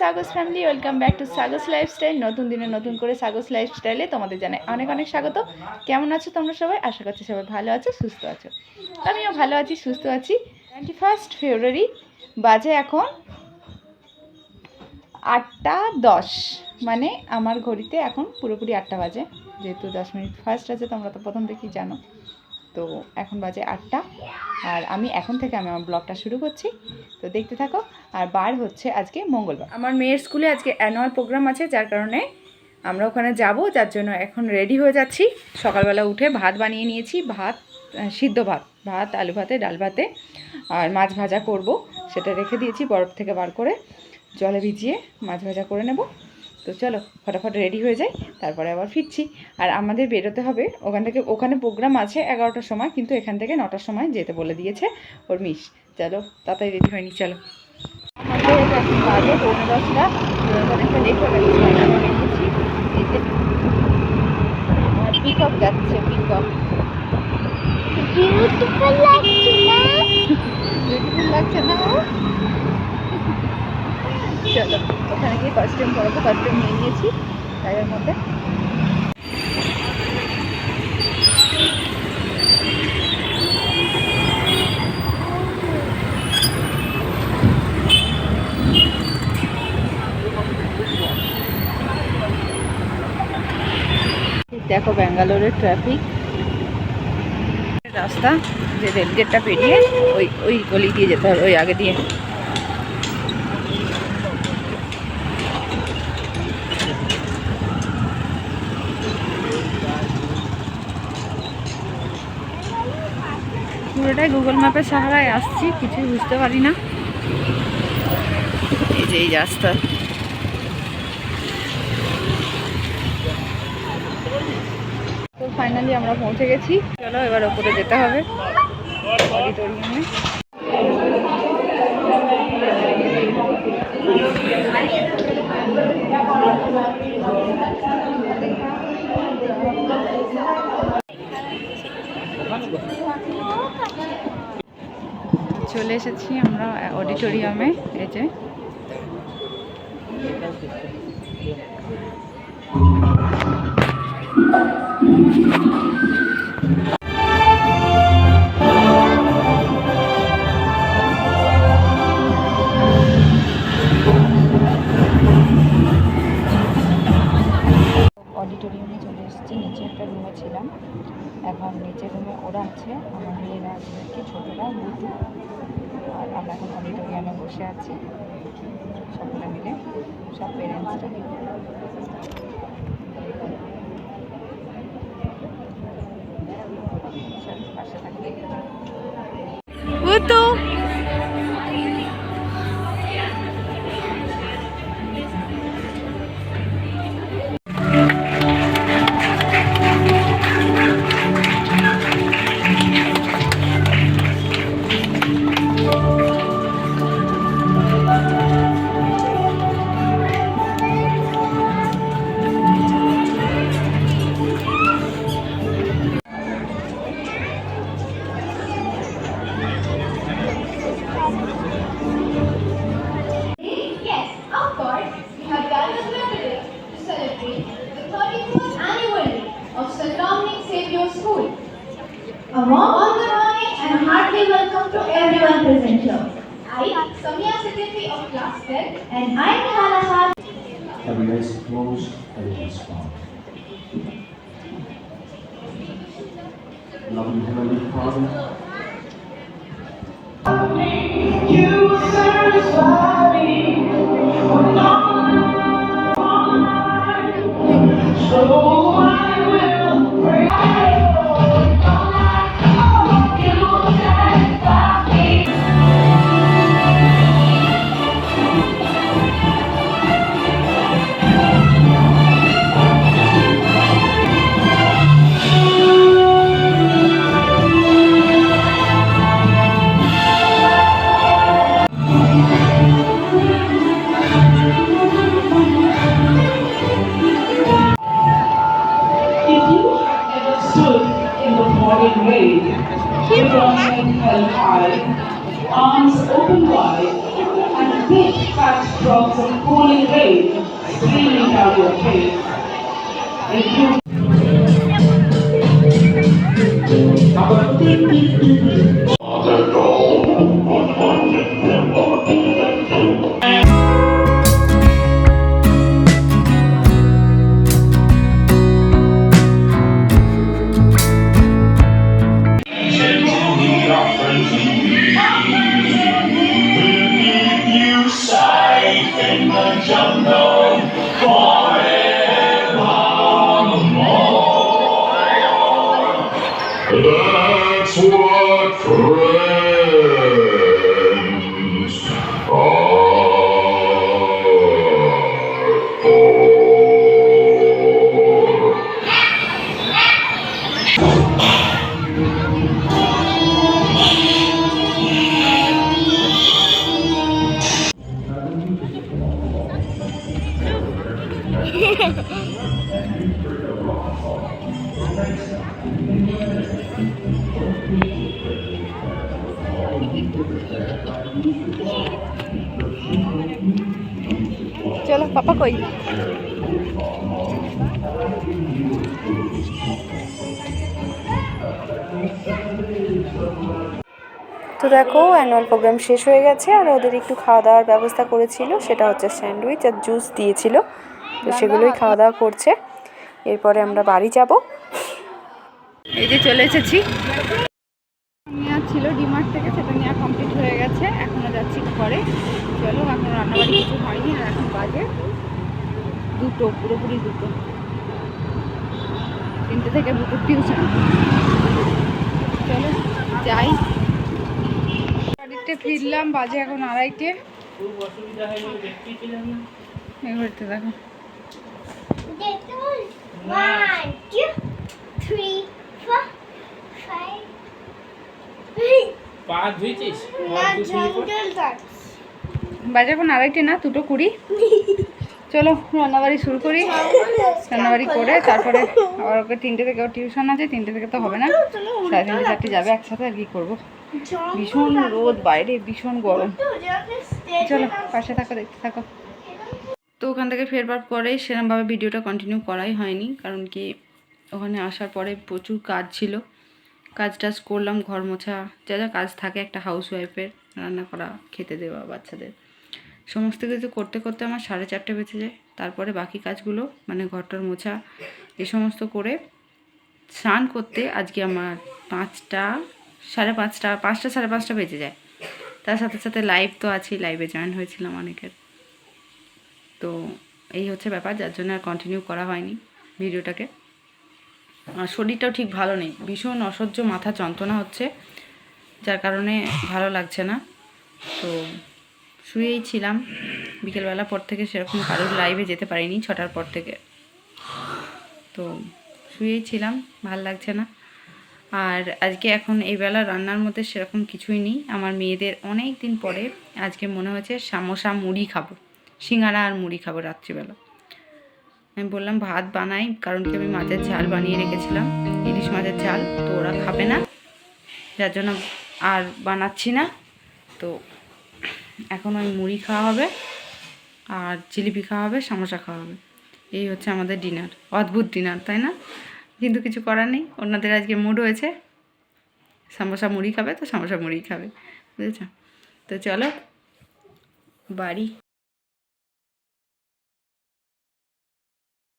সাগস family welcome back to সাগস lifestyle নতুন দিনে নতুন করে সাগস লাইফস্টাইলে তোমাদের জানাই অনেক অনেক স্বাগত। কেমন আছো তোমরা সবাই? আশা করছি সবাই ভালো আছো, সুস্থ আছো। আমিও ভালো আছি, সুস্থ আছি। টোয়েন্টি ফার্স্ট ফেব্রুয়ারি বাজে এখন আটটা দশ। মানে আমার ঘড়িতে এখন পুরোপুরি আটটা বাজে। যেহেতু দশ মিনিট ফার্স্ট আছে, তোমরা তো প্রথম থেকেই জানো। তো এখন বাজে আটটা। আর আমি এখন থেকে আমি আমার ব্লগটা শুরু করছি। তো দেখতে থাকো। আর বার হচ্ছে আজকে মঙ্গলবার। আমার মেয়ের স্কুলে আজকে অ্যানুয়াল প্রোগ্রাম আছে, যার কারণে আমরা ওখানে যাব। যার জন্য এখন রেডি হয়ে যাচ্ছি। সকালবেলা উঠে ভাত বানিয়ে নিয়েছি। ভাত সিদ্ধ ভাত। ভাত, আলু ভাতে, ডাল ভাতে। আর মাছ ভাজা করব। সেটা রেখে দিয়েছি বরফ থেকে বার করে। জলে ভিজিয়ে মাছ ভাজা করে নেব। তো চলো ফটাফট রেডি হয়ে যাই তারপরে আবার ফিরছি। আর আমাদের বেরোতে হবে ওখান থেকে ওখানে প্রোগ্রাম আছে এগারোটার সময় কিন্তু এখান থেকে নটার সময় যেতে বলে দিয়েছে ওর মিস। চলো তাড়াতাড়ি রেডি হয়নি চলো বাজে পৌনে দশটা অনেকটা লেট হয়ে গেছে পিকক যাচ্ছে পিকক বিউটিফুল লাগছে না? বিউটিফুল লাগছে না ও? চলো, ওখানে গিয়ে কস্টিউম পরাবো কস্টিউম নিয়ে নিয়েছি ব্যাগের মধ্যে। দেখো ব্যাঙ্গালোরের ট্রাফিক রাস্তা, যে রেলগেটটা পেরিয়ে ওই ওই গলি দিয়ে যেতে হবে, ওই আগে দিয়ে। পুরোটাই গুগল ম্যাপের সাহারায় আসছি, কিছুই বুঝতে পারি না। এই যে এই রাস্তা। তো ফাইনালি আমরা পৌঁছে গেছি। চলো এবার ওপরে যেতে হবে। অডিটোরিয়ামে চলে এসেছি আমরা অডিটোরিয়ামে এই যে। এসেছি, নিচে একটা রুমে ছিলাম। এখন নিচের রুমে ওরা আছে, আমার মেয়েরা আছে আর কি, ছোটোরা বুধু আর আমরা এখন অডিটোরিয়ামে বসে আছি সকলে মিলে, সব পেরেন্টসরা পাশে থাকবে। am Samia Siddiqui of Class 10 and I am Hana Khan. Have a nice close every is found. Loving Heavenly Father, you satisfy me. away, give your head held high, arms open wide, and big fat drops of cooling rain streaming down your face. If you. Friends পাপা কই? তো দেখো annual programme শেষ হয়ে গেছে আর ওদের একটু খাওয়া দাওয়ার ব্যবস্থা করেছিল। সেটা হচ্ছে স্যান্ডউইচ আর জুস দিয়েছিল। তো সেগুলোই খাওয়া দাওয়া করছে। এরপরে আমরা বাড়ি যাব। এই যে চলে এসেছি। ছিল ডিমার্ট থেকে, সেটা নেওয়া কমপ্লিট হয়ে গেছে। এখনও যাচ্ছি ঘরে। চলো, এখন রান্নাবাড়ি কিছু হয়নি, আর এখন বাজে দুটো, পুরোপুরি দুটো। তিনটে থেকে দুটো টিউশন। চলো, যাই। বাড়িতে ফিরলাম বাজে এখন আড়াইটে। দেখো। গাছ বাজে এখন আড়াইটে না দুটো কুড়ি। চলো রান্নাবাড়ি শুরু করি। রান্নাবাড়ি করে তারপরে আবার ওকে তিনটে থেকে ওর টিউশন আছে তিনটে থেকে তো হবে না। সাড়ে তিনটে চারটে যাবে একসাথে আর কি করব? ভীষণ রোদ বাইরে ভীষণ গরম। চলো পাশে থাকো দেখতে থাকো। তো ওখান থেকে ফেরবার পরে সেরকমভাবে ভিডিওটা কন্টিনিউ করাই হয়নি কারণ কি ওখানে আসার পরে প্রচুর কাজ ছিল। কাজ টাজ করলাম, ঘর মোছা, যা যা কাজ থাকে, একটা হাউস ওয়াইফের রান্না করা, খেতে দেওয়া, বাচ্চাদের। সমস্ত কিছু করতে করতে আমার সাড়ে চারটে বেঁচে যায়। তারপরে বাকি কাজগুলো মানে ঘরটার মোছা, এ সমস্ত করে স্নান করতে আজকে আমার পাঁচটা, সাড়ে পাঁচটা পাঁচটা, সাড়ে পাঁচটা বেজে যায়। তার সাথে সাথে লাইভ তো আছেই লাইভে জয়েন হয়েছিলাম অনেকের। তো এই হচ্ছে ব্যাপার, যার জন্য আর কন্টিনিউ করা হয়নি ভিডিওটাকে। শরীরটাও ঠিক ভালো নেই। ভীষণ অসহ্য মাথা যন্ত্রণা হচ্ছে, যার কারণে ভালো লাগছে না। তো শুয়েই ছিলাম। বিকেলবেলা পর থেকে সেরকম কারোর লাইভে যেতে পারিনি, ছটার পর থেকে। তো শুয়েই ছিলাম, ভালো লাগছে না। আর আজকে এখন এই বেলা রান্নার মধ্যে সেরকম কিছুই নেই। আমার মেয়েদের অনেক দিন পরে আজকে মনে হয়েছে সামোসা মুড়ি খাব। সিঙ্গারা আর মুড়ি খাব রাত্রিবেলা। আমি বললাম, ভাত বানাই, কারণ কি আমি মাছের ঝাল বানিয়ে রেখেছিলাম, ইলিশ মাছের ঝাল, তো ওরা খাবে না। যার জন্য আর বানাচ্ছি না। তো এখন ওই মুড়ি খাওয়া হবে, আর জিলিপি খাওয়া হবে, সামোসা খাওয়া হবে। এই হচ্ছে আমাদের ডিনার, অদ্ভুত ডিনার, তাই না? কিন্তু কিছু করার নেই ওনাদের আজকে মুড হয়েছে। সামোসা মুড়ি খাবে, তো সামোসা মুড়ি খাবে, বুঝেছ? তো চলো, বাড়ি।